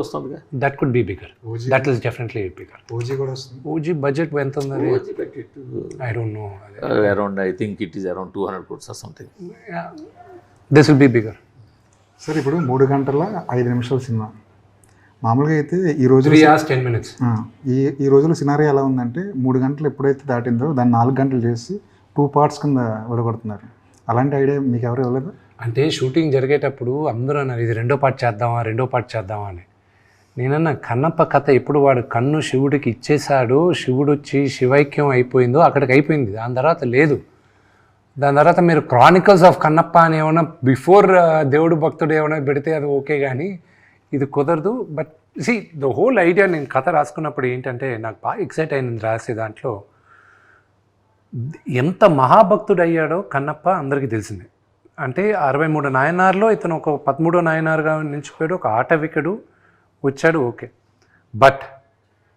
వస్తుందిగా. That could be bigger OG that is definitely bigger OG కూడా వస్తుంది. OG budget ఎంత ఉందని I don't know around I think it is around two hundred crores or something this will be bigger sir ఇప్పుడు మూడు గంటల ఐదు నిమిషాల cinema. మామూలుగా అయితే ఈ రోజు త్రీ అవర్స్ టెన్ మినిట్స్ ఈ ఈ రోజులో సినారీ ఎలా ఉందంటే మూడు గంటలు ఎప్పుడైతే దాటిందో దాన్ని నాలుగు గంటలు చేసి టూ పార్ట్స్ కింద విడగొడుతున్నారు. అలాంటి ఐడియా మీకు ఎవరు ఇవ్వలేదు? అంటే షూటింగ్ జరిగేటప్పుడు అందరూ అన్నారు ఇది రెండో పార్ట్ చేద్దామా రెండో పార్ట్ చేద్దామా అని. నేనన్న కన్నప్ప కథ ఎప్పుడు వాడు కన్ను శివుడికి ఇచ్చేశాడు శివుడు వచ్చి శివైక్యం అయిపోయిందో అక్కడికి అయిపోయింది. దాని తర్వాత లేదు. దాని తర్వాత మీరు క్రానికల్స్ ఆఫ్ కన్నప్ప అని ఏమైనా బిఫోర్ uh, దేవుడు భక్తుడు ఏమైనా పెడితే అది ఓకే కానీ ఇది కుదరదు. But see the whole idea నేను కథ రాసుకున్నప్పుడు ఏంటంటే నాకు బాగా ఎక్సైట్ అయింది రాసే దాంట్లో ఎంత మహాభక్తుడు అయ్యాడో కన్నప్ప అందరికీ తెలిసిందే. అంటే అరవై మూడు నాయనార్లో ఇతను ఒక పదమూడో నాయనారుగా నిలిచిపోయాడు ఒక ఆటవికుడు వచ్చాడు ఓకే. బట్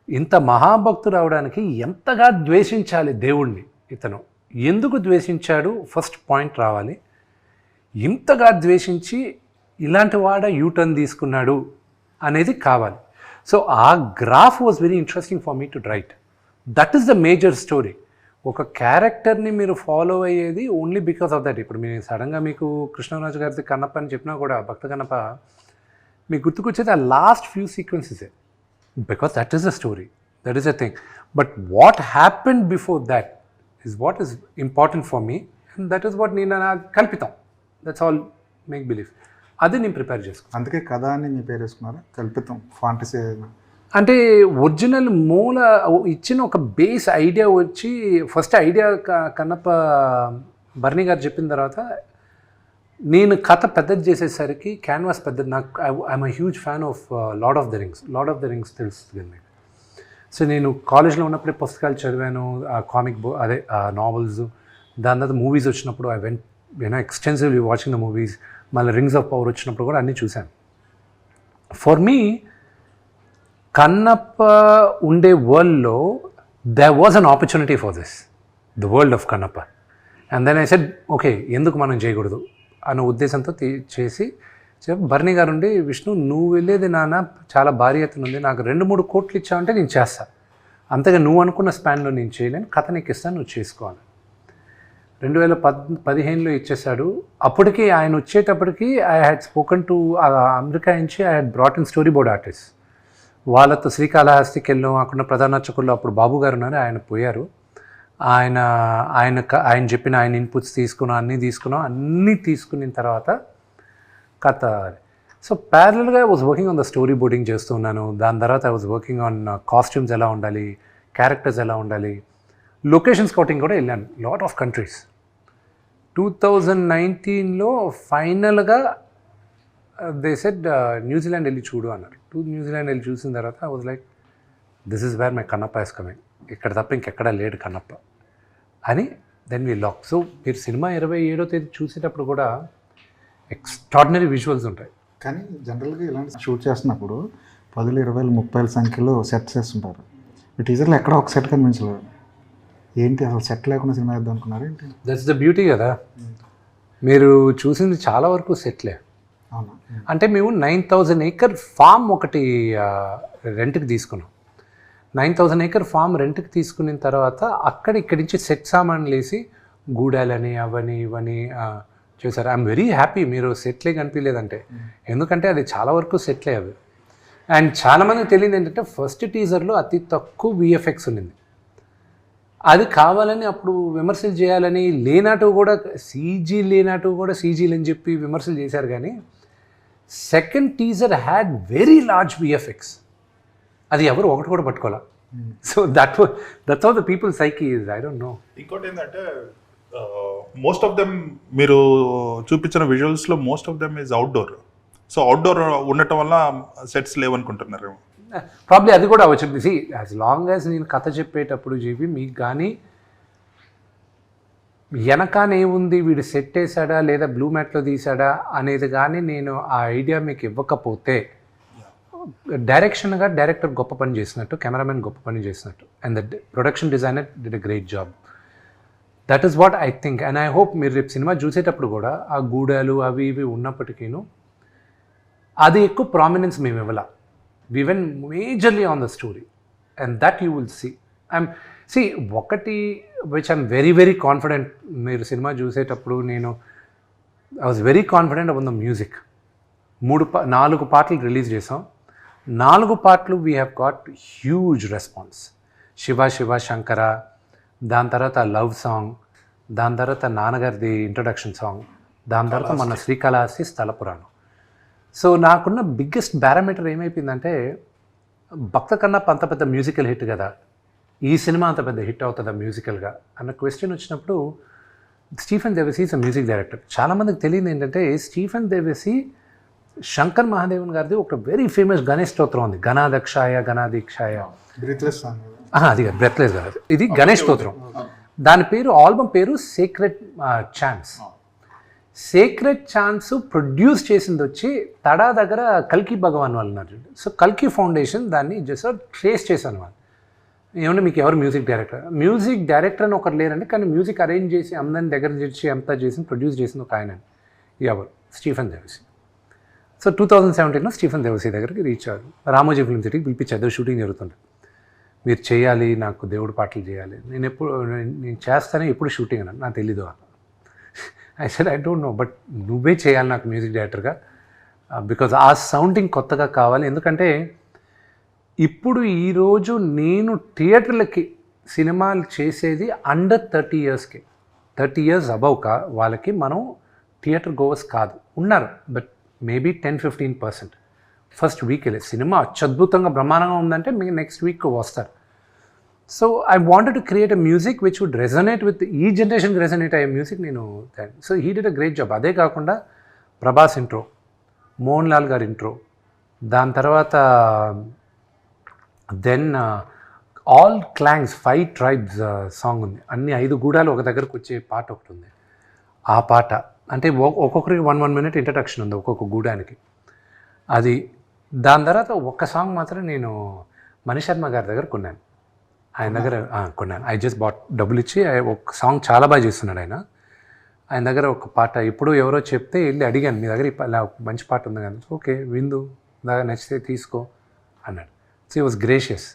ఇంత మహాభక్తుడు అవడానికి ఎంతగా ద్వేషించాలి దేవుణ్ణి ఇతను? ఎందుకు ద్వేషించాడు? ఫస్ట్ పాయింట్ రావాలి. ఇంతగా ద్వేషించి ఇలాంటి వాడ యూటర్న్ తీసుకున్నాడు అనేది కావాలి. సో ఆ graph was very interesting for me to write. That is the major story. ఒక క్యారెక్టర్ని మీరు ఫాలో అయ్యేది ఓన్లీ బికాస్ ఆఫ్ దట్ ఇప్పుడు మీరు సడన్గా మీకు కృష్ణరాజు గారిది కన్నప్ప అని చెప్పినా కూడా భక్త కన్నప్ప మీకు గుర్తుకొచ్చేది ఆ last few సీక్వెన్సెసే because that is a story that is a thing but what happen before that is what is important for me and that is what నేను కల్పితాం. దట్స్ ఆల్ మేక్ బిలీవ్ అది నేను ప్రిపేర్ చేసుకున్నాను. అందుకే కథ అని మీ పేరు వేసుకున్నారా? కల్పితం ఫాంటసీ అంటే ఒరిజినల్ మూల ఇచ్చిన ఒక బేస్ ఐడియా వచ్చి ఫస్ట్ ఐడియా కన్నప్ప బర్నీ గారు చెప్పిన తర్వాత నేను కథ పెద్దది చేసేసరికి క్యాన్వాస్ పెద్దది నాకు I'm a huge fan of Lord of the Rings Lord of the Rings తెలుస్తుంది మీకు సో నేను కాలేజ్లో ఉన్నప్పుడే పుస్తకాలు చదివాను కామిక్ బుక్ అదే నావెల్స్ దాని తర్వాత మూవీస్ వచ్చినప్పుడు I went you know extensively watching the movies మళ్ళీ రింగ్స్ ఆఫ్ పవర్ వచ్చినప్పుడు కూడా అన్నీ చూశాను. ఫర్ మీ కన్నప్ప ఉండే వరల్డ్లో they was an opportunity for this the world of Kannappa. And then I said okay ఎందుకు మనం చేయకూడదు? అన్న ఉద్దేశంతో తీ- చేసి భరణి గారు ఉండి విష్ణు నువ్వు వెళ్ళేది నాన్న చాలా భారీ ఎత్తున ఉంది నాకు రెండు మూడు కోట్లు ఇచ్చావంటే నేను చేస్తా. అంతగా నువ్వు అనుకున్న స్పాన్లో నేను చేయలేను కథ నీకు ఇస్తాను నువ్వు చేసుకోవాలి రెండు వేల పద్ పదిహేనులో ఇచ్చేశాడు. అప్పటికి ఆయన వచ్చేటప్పటికి I had spoken to America నుంచి I had brought in story board artist వాళ్ళతో శ్రీకాళహస్తికి వెళ్ళాం అక్కడ ప్రధాన అర్చకుల్లో అప్పుడు బాబు గారు ఉన్నారు ఆయన పోయారు. ఆయన ఆయన ఆయన చెప్పిన ఆయన ఇన్పుట్స్ తీసుకున్నాం అన్నీ తీసుకున్నాం అన్నీ తీసుకున్న తర్వాత కథ so ప్యారల్గా I was working on the story boarding చేస్తున్నాను దాని తర్వాత I was working on costumes ఎలా ఉండాలి క్యారెక్టర్స్ ఎలా ఉండాలి. లొకేషన్ స్కౌటింగ్ కూడా వెళ్ళాను. Lot of countries two thousand నైన్టీన్లో ఫైనల్గా దే సెడ్ న్యూజిలాండ్ వెళ్ళి చూడు అన్నారు. టూ న్యూజిలాండ్ వెళ్ళి చూసిన తర్వాత I was like this is where my Kannappa is coming ఇక్కడ తప్ప ఇంకెక్కడా లేడు కన్నప్ప అని దెన్ వీ లాక్ సో మీరు సినిమా ఇరవై ఏడో తేదీ చూసేటప్పుడు కూడా ఎక్స్ట్రాడినరీ విజువల్స్ ఉంటాయి. కానీ జనరల్గా ఇలాంటి షూట్ చేస్తున్నప్పుడు పదులు ఇరవైలు ముప్పైల సంఖ్యలో సెట్స్ వేస్తుంటారు. ఈ టీజర్లో ఎక్కడ ఒక సెట్ కనిపించలేదు. ఏంటి అసలు సెట్ లేకుండా సినిమా వేద్దాం అనుకున్నారు ఏంటి? దట్స్ ద బ్యూటీ కదా. మీరు చూసింది చాలా వరకు సెట్లే. అంటే మేము నైన్ థౌజండ్ ఏకర్ ఫామ్ ఒకటి రెంట్కి తీసుకున్నాం. నైన్ థౌజండ్ ఏకర్ ఫామ్ రెంట్కి తీసుకున్న తర్వాత అక్కడ ఇక్కడి నుంచి సెట్ సామాన్లు వేసి గూడాలని అవని ఇవని చూసారు? ఐఎమ్ వెరీ హ్యాపీ మీరు సెట్లే కనిపించలేదంటే. ఎందుకంటే అది చాలా వరకు సెట్లే అవి. అండ్ చాలామందికి తెలియదు ఏంటంటే ఫస్ట్ టీజర్లో అతి తక్కువ విఎఫ్ఎక్స్ ఉండింది అది కావాలని అప్పుడు విమర్శలు చేయాలని లేనట్టు కూడా సీజీ లేనట్టు కూడా సీజీలు అని చెప్పి విమర్శలు చేశారు కానీ second teaser had very large VFX అది ఎవరు ఒకటి కూడా పట్టుకోవాలా so that that's all the people psyche is I don't know ఇంకోటి ఏంటంటే మోస్ట్ ఆఫ్ దెమ్ మీరు చూపించిన విజువల్స్లో most of them is outdoor so outdoor ఉండటం వల్ల సెట్స్ లేవనుకుంటున్నారు ప్రాబ్లీ అది కూడా వచ్చింది సి యాజ్ లాంగ్ యాజ్ నేను కథ చెప్పేటప్పుడు చెప్పి మీకు కానీ వెనకాన ఏముంది వీడు సెట్ వేసాడా లేదా బ్లూ మ్యాట్లో తీసాడా అనేది కానీ నేను ఆ ఐడియా మీకు ఇవ్వకపోతే డైరెక్షన్గా డైరెక్టర్ గొప్ప పని చేసినట్టు కెమెరామెన్ గొప్ప పని చేసినట్టు. And the production designer did a great job that is what I think and I hope మీరు రేపు సినిమా చూసేటప్పుడు కూడా ఆ గూడాలు అవి ఇవి ఉన్నప్పటికీను అది ఎక్కువ ప్రామినెన్స్ మేము ఇవ్వాల. We've been majorly on the story and that you will see I'm see ఒకటి which I'm very very confident మీరు సినిమా చూసేటప్పుడు నేను I was very confident about the music మూడు పా నాలుగు పాటలు రిలీజ్ చేసాం నాలుగు పాటలు we have got huge response Shiva Shiva Shankara దాని తర్వాత లవ్ సాంగ్ దాని తర్వాత నాన్నగారిది ఇంట్రొడక్షన్ సాంగ్ దాని తర్వాత మన శ్రీకాళహస్తి స్థల పురాణం. సో నాకున్న బిగ్గెస్ట్ పారామీటర్ ఏమైపోయిందంటే భక్త కన్నా అంత పెద్ద మ్యూజికల్ హిట్ కదా. ఈ సినిమా అంత పెద్ద హిట్ అవుతుందా మ్యూజికల్గా? అన్న క్వశ్చన్ వచ్చినప్పుడు Stephen Devassy is music director చాలామందికి తెలియదు ఏంటంటే స్టీఫెన్ దేవసి శంకర్ మహాదేవన్ గారిది ఒక వెరీ ఫేమస్ గణేష్ స్తోత్రం ఉంది. గణాదక్షాయ గణాదీక్షాయ అది బ్రెత్లెస్ కాదు. ఇది గణేష్ స్తోత్రం. దాని పేరు ఆల్బమ్ పేరు secret chance secret chance produce చేసింది వచ్చి తడా దగ్గర కల్కి భగవాన్ వాళ్ళు ఉన్నారు. సో కల్కి ఫౌండేషన్ దాన్ని జస్ట్ ట్రేస్ చేశాను వాళ్ళు ఏమంటే మీకు ఎవరు మ్యూజిక్ డైరెక్టర్? మ్యూజిక్ డైరెక్టర్ అని ఒకరు లేరండి కానీ మ్యూజిక్ అరేంజ్ చేసి అందరిని దగ్గర చేసి అంతా చేసి ప్రొడ్యూస్ చేసింది ఒక ఆయన ఎవరు? Stephen Devassy. So two thousand సెవెంటీన్లో స్టీఫెన్ దేవసి దగ్గరికి రీచ్ అయ్యారు. రామోజీ ఫిల్మ్ సిటీకి పిలిపించారు షూటింగ్ జరుగుతుంది. మీరు చేయాలి నాకు దేవుడు పాటలు చేయాలి. నేను ఎప్పుడు నేను చేస్తానే ఎప్పుడు షూటింగ్ అన్నాను నాకు తెలీదు అన్న I said I don't know but నువ్వే చేయాలి నాకు మ్యూజిక్ డైరెక్టర్గా uh, బికాజ్ ఆ సౌండింగ్ కొత్తగా కావాలి. ఎందుకంటే ఇప్పుడు ఈరోజు నేను థియేటర్లకి సినిమాలు చేసేది అండర్ థర్టీ ఇయర్స్కి థర్టీ ఇయర్స్ అబవ్ కా? వాళ్ళకి మనం థియేటర్ గోవర్స్ కాదు. ఉన్నారు. But maybe ten fifteen percent first week వెళ్ళి సినిమా అత్యద్భుతంగా బ్రహ్మాండంగా ఉందంటే మీకు నెక్స్ట్ వీక్ వస్తారు. So I wanted to create a music which would resonate with ఈ జనరేషన్కి రెజనేట్ అయ్యే మ్యూజిక్ నేను so he did a great job అదే కాకుండా ప్రభాస్ ఇంట్రో మోహన్ లాల్ గారి ఇంట్రో దాని తర్వాత then all clans five tribes song ఉంది. అన్ని ఐదు గూడాలు ఒక దగ్గరకు వచ్చే పాట ఒకటి ఉంది. ఆ పాట అంటే ఒక్కొక్కరికి వన్ వన్ మినిట్ ఇంట్రడక్షన్ ఉంది ఒక్కొక్క గూడానికి అది దాని తర్వాత ఒక్క సాంగ్ మాత్రం నేను మణిశర్మ గారి దగ్గర కొన్నాను. ఆయన దగ్గర కొన్నాను. ఐ జస్ట్ బాట్ డబ్బులు ఇచ్చి ఒక సాంగ్ చాలా బాగా చేస్తున్నాడు ఆయన. ఆయన దగ్గర ఒక పాట ఇప్పుడు ఎవరో చెప్తే వెళ్ళి అడిగాను మీ దగ్గర ఇలా మంచి పాట ఉంది కానీ ఓకే విందు దాకా నచ్చితే తీసుకో అన్నాడు. సో వాజ్ గ్రేషియస్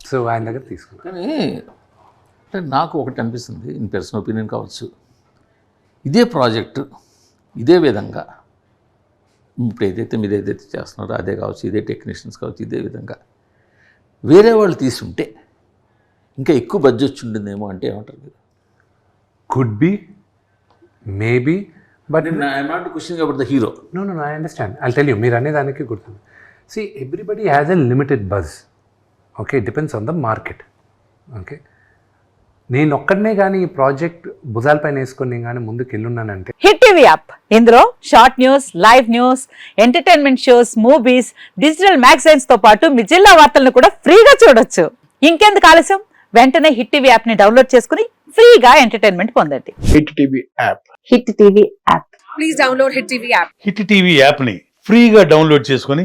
సో ఆయన దగ్గర తీసుకున్నాను. కానీ అంటే నాకు ఒకటి అనిపిస్తుంది ఇన్ పర్సనల్ ఒపీనియన్ కావచ్చు. ఇదే ప్రాజెక్టు ఇదే విధంగా ఇప్పుడు ఏదైతే మీరు ఏదైతే చేస్తున్నారో అదే కావచ్చు ఇదే టెక్నీషియన్స్ కావచ్చు ఇదే విధంగా. వేరే వాళ్ళు తీసుంటే ఇంకా ఎక్కువ బడ్జెట్ వచ్చి ఉంటుందేమో అంటే ఏమంటారు మీరు? Could be maybe but I'm not question about the hero no no I understand I tell you మీరు అనేదానికి గుర్తుంది see everybody has a limited buzz okay depends on the market okay నేను ఒక్కడనే కానీ ఈ ప్రాజెక్ట్ భుజాలపైన వేసుకొని నేను కానీ ముందుకు వెళ్ళున్నానంటే హిట్ టీవీ యాప్ ఇందులో short news live news entertainment shows movies digital మ్యాగజైన్స్తో పాటు మీ జిల్లా వార్తలను కూడా ఫ్రీగా చూడొచ్చు. ఇంకెందుకు ఆలస్యం? వెంటనే హిట్ టీవీ యాప్ని డౌన్లోడ్ చేసుకుని ఫ్రీగా ఎంటర్టైన్మెంట్ పొందండి. Hit TV app Hit TV app Hit TV యాప్ని ఫ్రీగా డౌన్లోడ్ చేసుకొని